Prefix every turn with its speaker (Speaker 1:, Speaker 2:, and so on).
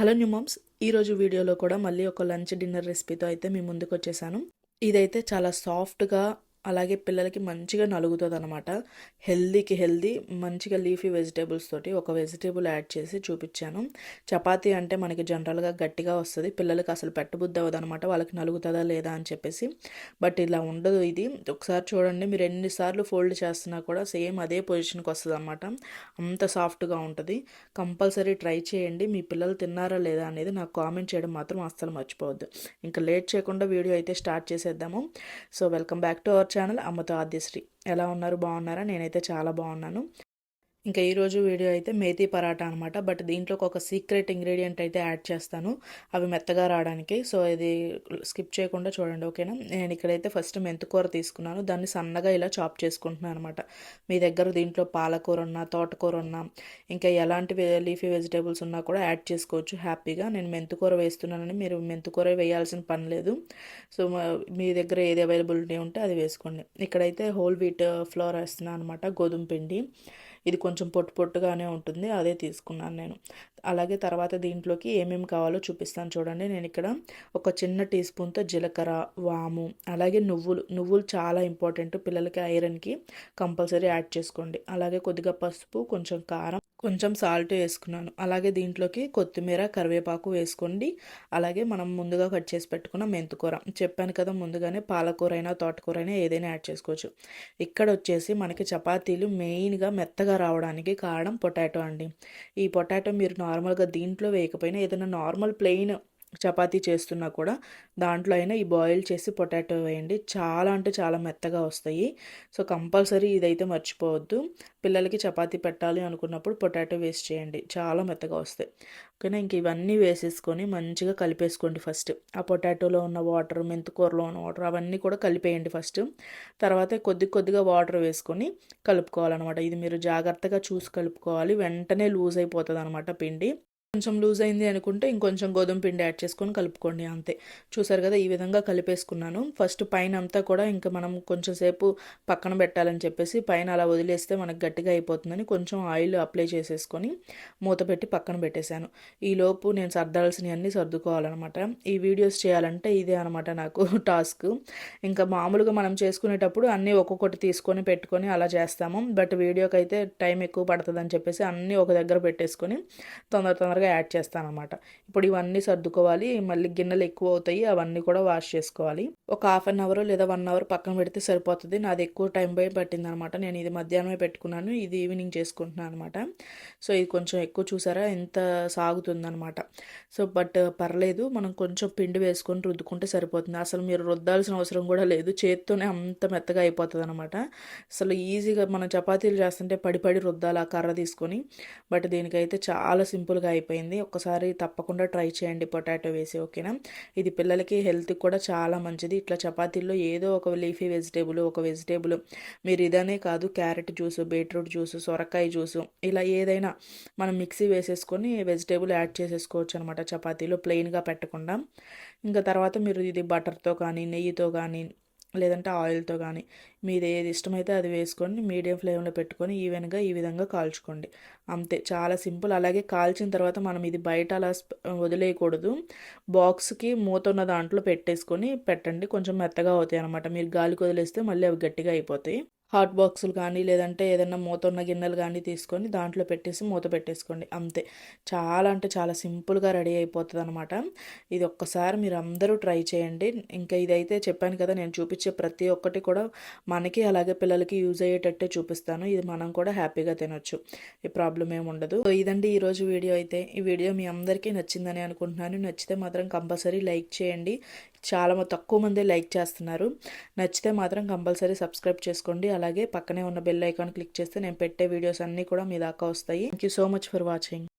Speaker 1: Hello new moms ఈరోజు వీడియోలో కూడా మళ్ళీ ఒక లంచ్ డిన్నర్ రెసిపీతో అయితే మీ ముందుకు వచ్చేసాను ఇదైతే చాలా సాఫ్ట్గా అలాగే పిల్లలకి మంచిగా నలుగుతుంది అనమాట హెల్దీకి హెల్దీ మంచిగా లీఫీ వెజిటేబుల్స్ తోటి ఒక వెజిటేబుల్ యాడ్ చేసి చూపించాను చపాతీ అంటే మనకి జనరల్గా గట్టిగా వస్తుంది. పిల్లలకి అసలు పెట్టబుద్ధి అవ్వదు అనమాట వాళ్ళకి నలుగుతుందా లేదా అని చెప్పేసి. బట్ ఇలా ఉండదు ఇది. ఒకసారి చూడండి. మీరు ఎన్నిసార్లు ఫోల్డ్ చేస్తున్నా కూడా సేమ్ అదే పొజిషన్కి వస్తుంది అనమాట అంత సాఫ్ట్గా ఉంటుంది. కంపల్సరీ ట్రై చేయండి. మీ పిల్లలు తిన్నారా లేదా అనేది నాకు కామెంట్ చేయడం మాత్రం అస్సలు మర్చిపోవద్దు. ఇంకా లేట్ చేయకుండా వీడియో అయితే స్టార్ట్ చేసేద్దాము. So welcome back to our channel అమ్మతో ఆద్యశ్రీ. ఎలా ఉన్నారు? బాగున్నారా? నేనైతే చాలా బాగున్నాను. ఇంకా ఈరోజు వీడియో అయితే మేతి పరాటా అనమాట బట్ దీంట్లోకి ఒక సీక్రెట్ ఇంగ్రీడియంట్ అయితే యాడ్ చేస్తాను. అవి మెత్తగా రావడానికి. సో ఇది స్కిప్ చేయకుండా చూడండి ఓకేనా? నేను ఇక్కడైతే ఫస్ట్ మెంతుకూర తీసుకున్నాను. దాన్ని సన్నగా ఇలా చాప్ చేసుకుంటున్నాను అనమాట మీ దగ్గర దీంట్లో పాలకూర ఉన్నా తోటకూర ఉన్నా ఇంకా ఎలాంటి లీఫీ వెజిటేబుల్స్ ఉన్నా కూడా యాడ్ చేసుకోవచ్చు. హ్యాపీగా నేను మెంతుకూర వేస్తున్నానని మీరు మెంతుకూర వేయాల్సిన పని లేదు. సో మీ దగ్గర ఏది అవైలబిలిటీ ఉంటే అది వేసుకోండి. ఇక్కడైతే హోల్ వీట్ ఫ్లోర్ వేస్తున్నాను అనమాట గోధుమ పిండి. ఇది కొంచెం పొట్టు పొట్టుగానే ఉంటుంది అదే తీసుకున్నాను నేను. అలాగే తర్వాత దీంట్లోకి ఏమేమి కావాలో చూపిస్తాను చూడండి. నేను ఇక్కడ ఒక చిన్న టీ స్పూన్తో జీలకర్ర వాము అలాగే నువ్వులు. నువ్వులు చాలా ఇంపార్టెంట్. పిల్లలకి ఐరన్కి కంపల్సరీ యాడ్ చేసుకోండి. అలాగే కొద్దిగా పసుపు కొంచెం కారం కొంచెం సాల్ట్ వేసుకున్నాను. అలాగే దీంట్లోకి కొత్తిమీర కరివేపాకు వేసుకోండి. అలాగే మనం ముందుగా కట్ చేసి పెట్టుకున్న మెంతుకూర. చెప్పాను కదా ముందుగానే పాలకూర అయినా తోటకూర అయినా ఏదైనా యాడ్ చేసుకోవచ్చు. ఇక్కడ వచ్చేసి మనకి చపాతీలు మెయిన్గా మెత్తగా రావడానికి కారణం పొటాటో అండి. ఈ పొటాటో మీరు నార్మల్గా దీంట్లో వేయకపోయినా ఏదైనా నార్మల్ ప్లెయిన్ చపాతీ చేస్తున్నా కూడా దాంట్లో అయినా ఈ బాయిల్ చేసి పొటాటో వేయండి. చాలా అంటే చాలా మెత్తగా వస్తాయి. సో కంపల్సరీ ఇదైతే మర్చిపోవద్దు. పిల్లలకి చపాతీ పెట్టాలి అనుకున్నప్పుడు పొటాటో వేస్ట్ చేయండి. చాలా మెత్తగా వస్తాయి. ఓకేనా? ఇంక ఇవన్నీ వేసేసుకొని మంచిగా కలిపేసుకోండి ఫస్ట్. ఆ పొటాటోలో ఉన్న వాటర్ మెంతుకూరలో ఉన్న వాటర్ అవన్నీ కూడా కలిపేయండి ఫస్ట్. తర్వాత కొద్ది కొద్దిగా వాటర్ వేసుకొని కలుపుకోవాలన్నమాట. ఇది మీరు జాగ్రత్తగా చూసి కలుపుకోవాలి. వెంటనే లూజ్ అయిపోతుంది అనమాట పిండి. కొంచెం లూజ్ అయింది అనుకుంటే ఇంకొంచెం గోధుమ పిండి యాడ్ చేసుకొని కలుపుకోండి అంతే. చూసారు కదా ఈ విధంగా కలిపేసుకున్నాను. ఫస్ట్ పైన అంతా కూడా ఇంకా మనం కొంచెం సేపు పక్కన పెట్టాలని చెప్పేసి పైన అలా వదిలేస్తే మనకు గట్టిగా అయిపోతుందని కొంచెం ఆయిల్ అప్లై చేసేసుకొని మూత పెట్టి పక్కన పెట్టేశాను. ఈలోపు నేను సర్దాల్సినవన్నీ సర్దుకోవాలన్నమాట. ఈ వీడియోస్ చేయాలంటే ఇదే అనమాట నాకు టాస్క్ ఇంకా మామూలుగా మనం చేసుకునేటప్పుడు అన్నీ ఒక్కొక్కటి తీసుకొని పెట్టుకొని అలా చేస్తాము. బట్ వీడియోకి అయితే టైం ఎక్కువ పడుతుందని చెప్పేసి అన్నీ ఒక దగ్గర పెట్టేసుకొని తొందర తొందరగా తొందరగా యాడ్ చేస్తాను అనమాట ఇప్పుడు ఇవన్నీ సర్దుకోవాలి. మళ్ళీ గిన్నెలు ఎక్కువ అవుతాయి అవన్నీ కూడా వాష్ చేసుకోవాలి. ఒక హాఫ్ అన్ అవర్ లేదా వన్ అవర్ పక్కన పెడితే సరిపోతుంది. నాది ఎక్కువ టైం పోయి పట్టింది అనమాట నేను ఇది మధ్యాహ్నమే పెట్టుకున్నాను. ఇది ఈవినింగ్ చేసుకుంటున్నాను అనమాట సో ఇది కొంచెం ఎక్కువ చూసారా? ఎంత సాగుతుందనమాట సో బట్ పర్లేదు. మనం కొంచెం పిండి వేసుకొని రుద్దుకుంటే సరిపోతుంది. అసలు మీరు రుద్దాల్సిన అవసరం కూడా లేదు. చేత్తోనే అంత మెత్తగా అయిపోతుంది అనమాట అసలు ఈజీగా మనం చపాతీలు చేస్తుంటే పడి పడి రుద్దాలి ఆ కర్ర తీసుకొని. బట్ దీనికైతే చాలా సింపుల్గా అయిపోయింది అయిపోయింది. ఒకసారి తప్పకుండా ట్రై చేయండి పొటాటో వేసి ఓకేనా? ఇది పిల్లలకి హెల్త్కి కూడా చాలా మంచిది. ఇట్లా చపాతీల్లో ఏదో ఒక లీఫీ వెజిటేబుల్ ఒక వెజిటేబుల్. మీరు ఇదనే కాదు క్యారెట్ జ్యూస్ బీట్రూట్ జ్యూస్ సొరకాయ జ్యూస్ ఇలా ఏదైనా మనం మిక్సీ వేసేసుకొని వెజిటేబుల్ యాడ్ చేసేసుకోవచ్చు అనమాట చపాతీలో ప్లెయిన్గా పెట్టకుండా. ఇంకా తర్వాత మీరు ఇది బటర్తో కానీ నెయ్యితో కానీ లేదంటే ఆయిల్తో కానీ మీది ఏది ఇష్టమైతే అది వేసుకొని మీడియం ఫ్లేమ్లో పెట్టుకొని ఈవెన్గా ఈ విధంగా కాల్చుకోండి. అంతే చాలా సింపుల్. అలాగే కాల్చిన తర్వాత మనం ఇది బయట అలా వదిలేయకూడదు. బాక్స్కి మూత ఉన్న దాంట్లో పెట్టేసుకొని పెట్టండి. కొంచెం మెత్తగా అవుతాయి అనమాట మీరు గాలికి వదిలేస్తే మళ్ళీ అవి గట్టిగా అయిపోతాయి. హాట్ బాక్సులు కానీ లేదంటే ఏదైనా మూత ఉన్న గిన్నెలు కానీ తీసుకొని దాంట్లో పెట్టేసి మూత పెట్టేసుకోండి. అంతే. చాలా అంటే చాలా సింపుల్గా రెడీ అయిపోతుంది అనమాట ఇది ఒక్కసారి మీరు అందరూ ట్రై చేయండి. ఇంకా ఇదైతే చెప్పాను కదా నేను చూపించే ప్రతి ఒక్కటి కూడా మనకి అలాగే పిల్లలకి యూజ్ అయ్యేటట్టే చూపిస్తాను. ఇది మనం కూడా హ్యాపీగా తినొచ్చు. ఈ ప్రాబ్లం ఏమి ఉండదు. సో ఇదండి ఈరోజు వీడియో అయితే. ఈ వీడియో మీ అందరికీ నచ్చిందని అనుకుంటున్నాను. నచ్చితే మాత్రం కంపల్సరీ లైక్ చేయండి. చాలా తక్కువ మంది లైక్ చేస్తున్నారు. నచ్చితే మాత్రం కంపల్సరీ సబ్స్క్రైబ్ చేసుకోండి. అలాగే పక్కనే ఉన్న బెల్ ఐకాన్ క్లిక్ చేస్తే నేను పెట్టే వీడియోస్ అన్నీ కూడా మీ దాకా వస్తాయి. Thank you so much for watching